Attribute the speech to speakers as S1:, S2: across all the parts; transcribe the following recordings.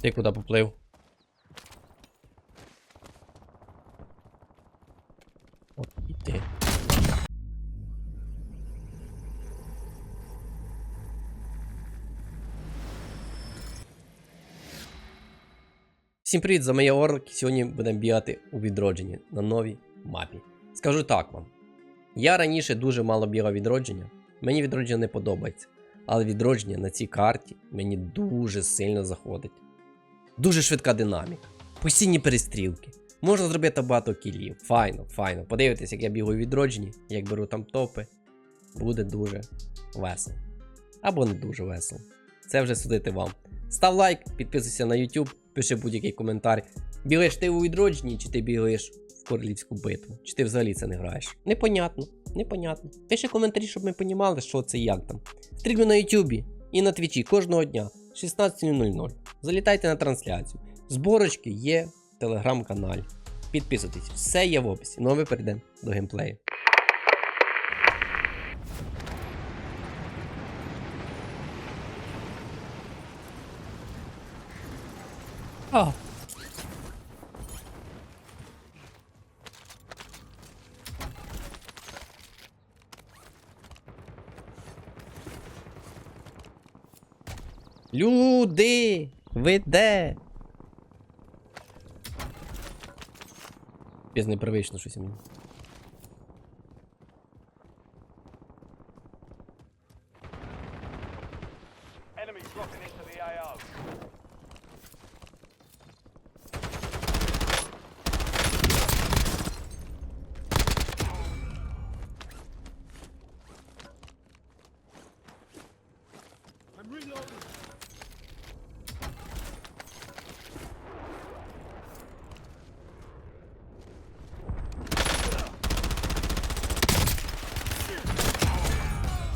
S1: Ти куди поплив? От і ти. Всім привіт, за моє Орлик. Сьогодні будемо бігати у відродженні на новій мапі. Скажу так вам. Я раніше дуже мало бігав відродження. Мені відродження не подобається. Але відродження на цій карті мені дуже сильно заходить. Дуже швидка динаміка, постійні перестрілки. Можна зробити багато кілів. Файно, файно. Подивитись, як я бігаю у відродженні, як беру там топи. Буде дуже весело. Або не дуже весело. Це вже судити вам. Став лайк, підписуйся на YouTube, пиши будь-який коментар. Бігаєш ти у відродженні, чи ти бігаєш в королівську битву, чи ти взагалі це не граєш? Непонятно, непонятно. Пиши коментарі, щоб ми понімали, що це і як там. Стрімлю на YouTube і на Твічі кожного дня 16.00. Залітайте на трансляцію. Зборочки є в телеграм-каналі. Підписуйтесь, все є в описі. Ну а ми перейдемо до геймплею. А. Люди! Ви де? Без непривично щось мені.
S2: Enemies dropping into the AO.
S3: I'm reloading.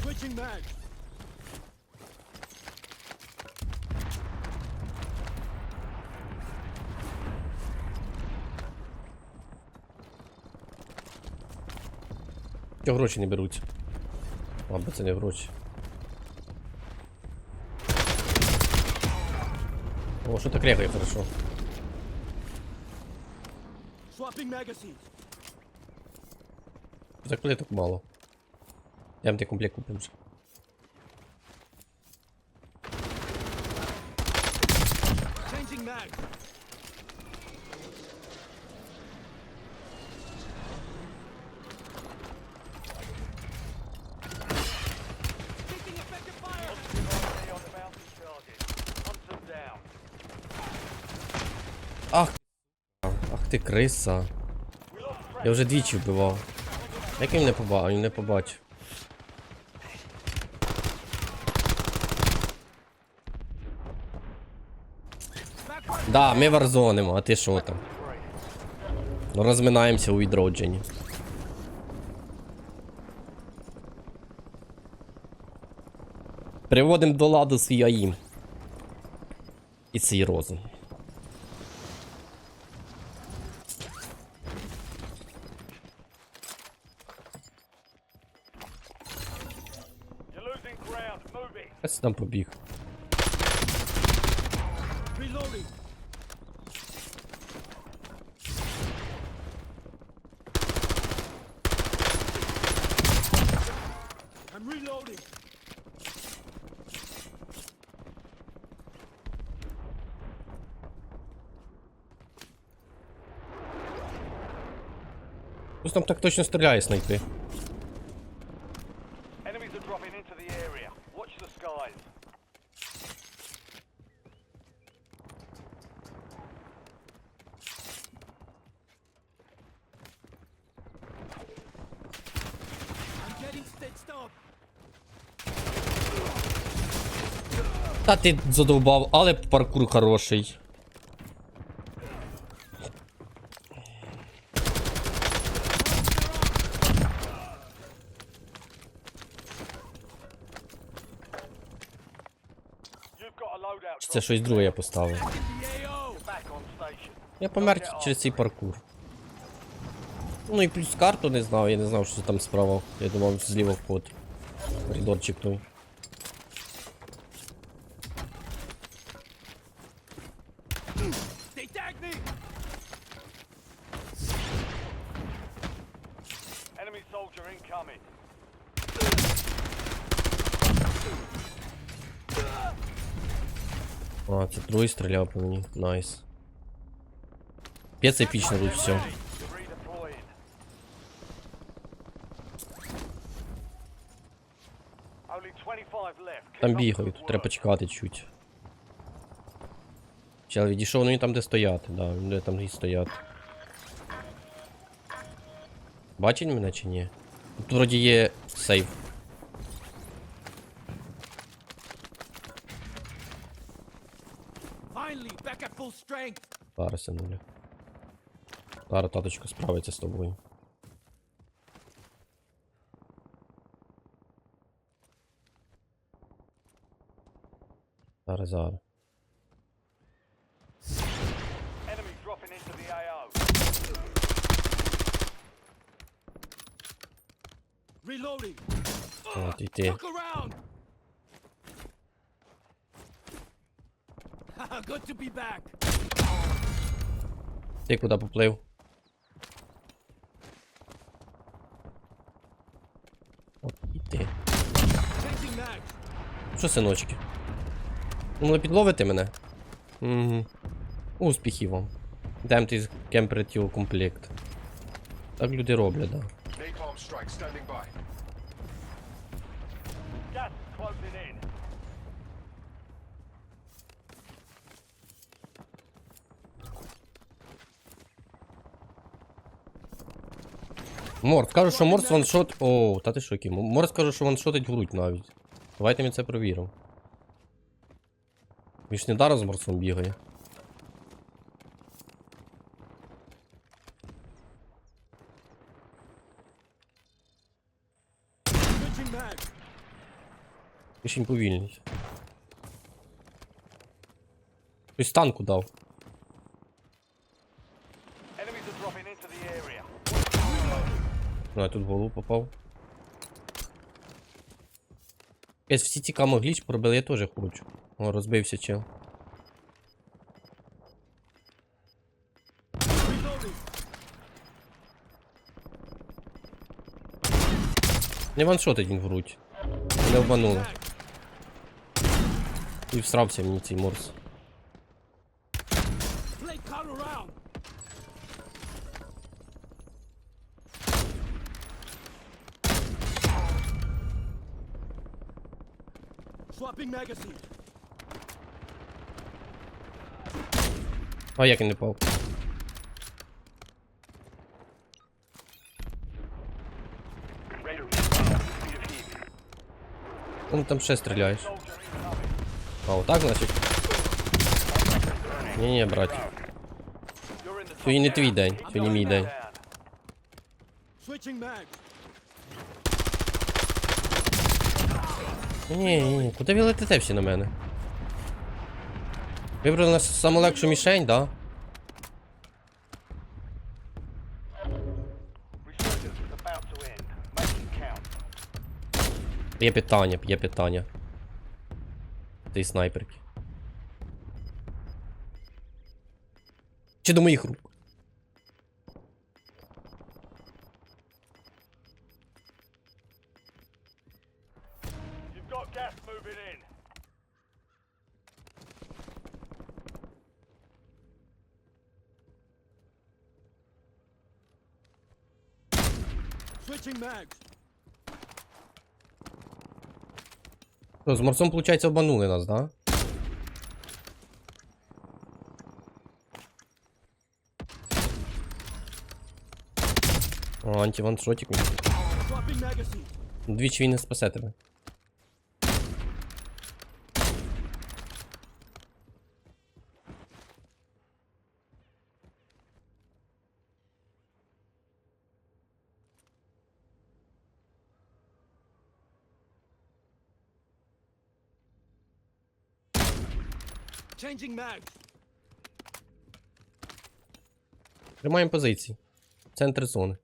S3: Switching mag.
S1: Чого гроші не беруть? Або це не гроші. О, що так регає хорошо. Так коли так мало. Я вам комплект купим вже.
S3: Changing mag.
S1: Ти криса. Я вже двічі вбивав. Як він не побачив? Він не побачив. Да, ми варзонимо, а ти що там? Ну, Розминаємося у відродженні. Приводимо до ладу свій АІМ. І свій розум. Ось там побіг. Хтось там так точно стріляє снайпи.
S2: Enemies are dropping into the area. Watch the skies.
S1: Та ти задовбав, але паркур хороший. Це щось друге я поставив. Я помер через цей паркур. Ну і плюс карту не знав, я не знав, що це там справа. Я думав, зліва вход. Коридор чекнув.
S2: Enemy soldier incoming.
S1: А, це другий стріляв по мені. Найс. П'єць епічно тут все.
S2: Redeploying. Only 25 left.
S1: Там бігають, тут треба
S2: work.
S1: почекати чуть. Чел відійшов, ну він там де стояти, да, де там і стояти. Бачить мене чи ні? Тут вроді є сейф. Зараз синуля. Зараз таточка справиться з тобою. Зараз, зараз.
S3: Reloading.
S1: От і ти.
S3: Good to be back.
S1: Ти куди поплив? Що, синочки? Думали підловити мене? Угу. Успіхів вам. Дам ти кемпретіл комплект. Так люди роблять, да. Морд, кажуть, що Морс ваншот. О, та ти що який? Морс каже, що ваншотить грудь навіть. Давайте ми це провіримо. Він ж не даром з Морсом бігає. Очень повільний. Хтось танку дав.
S2: Enemies are dropping into the area.
S1: Ну, я тут в голову попав. Якесь всі ці камогліч пробили, я теж хочу. О, розбився чел. Не ваншотить він в грудь. Не обманули. І всрався мені цей морс.
S3: Magazine.
S1: А як він не пав? Ну там ще стріляєш. А, отак, значить? Ні, ні, брат. Сьогодні не твій день, сьогодні мій день.
S2: down.
S3: Switching mags.
S1: Ні, ні, ні, куди ви летите всі на мене? Вибрали нас саму легшу мішень, да? Є питання, є питання. Ти снайперки. Чи до моїх рук?
S2: Gas moving in.
S3: Switching mags.
S1: З морцом, виходить, обманули нас, да? О, антиваншотик. Двічі він не спасе тебе.
S3: Changing mags.
S1: Тримаємо позиції. Центр зони.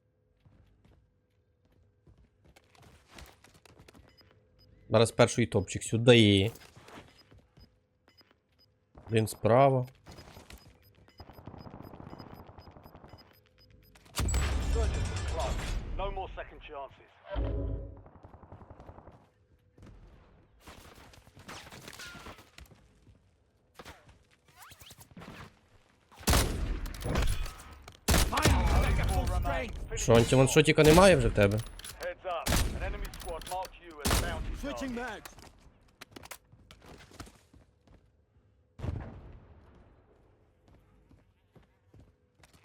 S1: Зараз перший топчик сюди. Один справа.
S2: No more second chances.
S1: Що, антиваншотіка немає вже в тебе?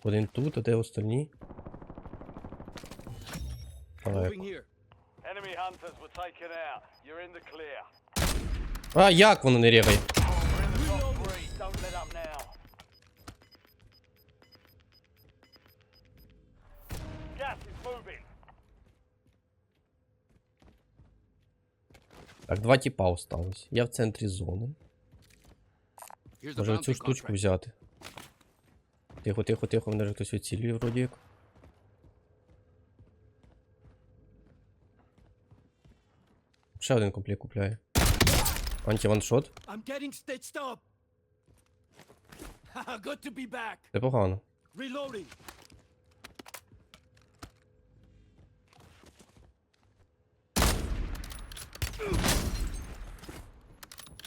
S1: Один тут, а де остальні?
S2: Clear.
S1: а як воно не рігає? Так, два тіпа осталось. Я в центрі зони.
S3: Here's
S1: Може цю штучку взяти. Тихо, тихо, тихо, мене вже хтось відцілює вроді як. Ще один комплект купляє. Антиваншот?
S3: I'm getting stitched up. Haha, Good to be back.
S1: Непогано.
S3: Reloading.
S1: Ну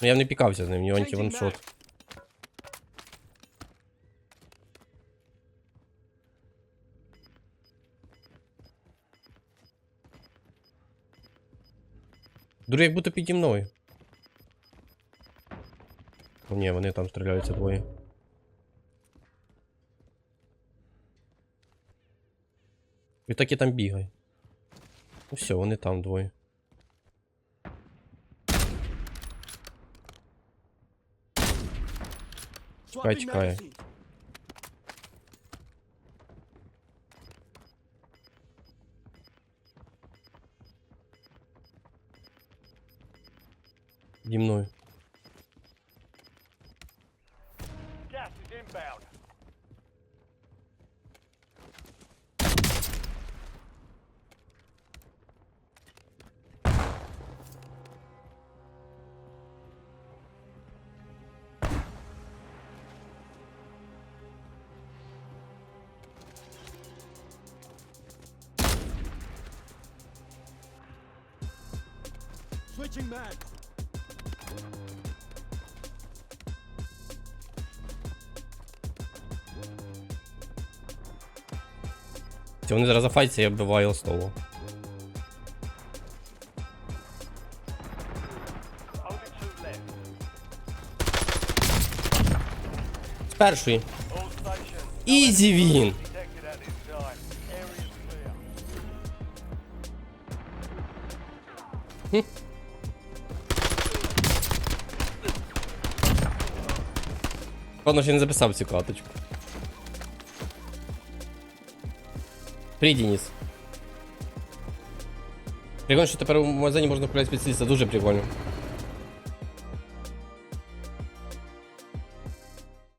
S1: я не пікався з ним, нього антиваншот.
S3: mag.
S1: Як будто піді мною. Ні, вони там стріляються двоє. І так і там бігай. Ну все, вони там двоє. Чекай.
S3: magazines.
S1: Зі мною.
S3: Switching mags.
S1: Це вони зараз зафайтяться, я вбиваю основу. З першої. Ізі він!
S2: Detected at this time. Area's clear.
S1: Ладно, ще не записав цю каточку. Привіт, Денис. Прикольно, що тепер у магазині можна купляти спеціаліста, дуже прикольно.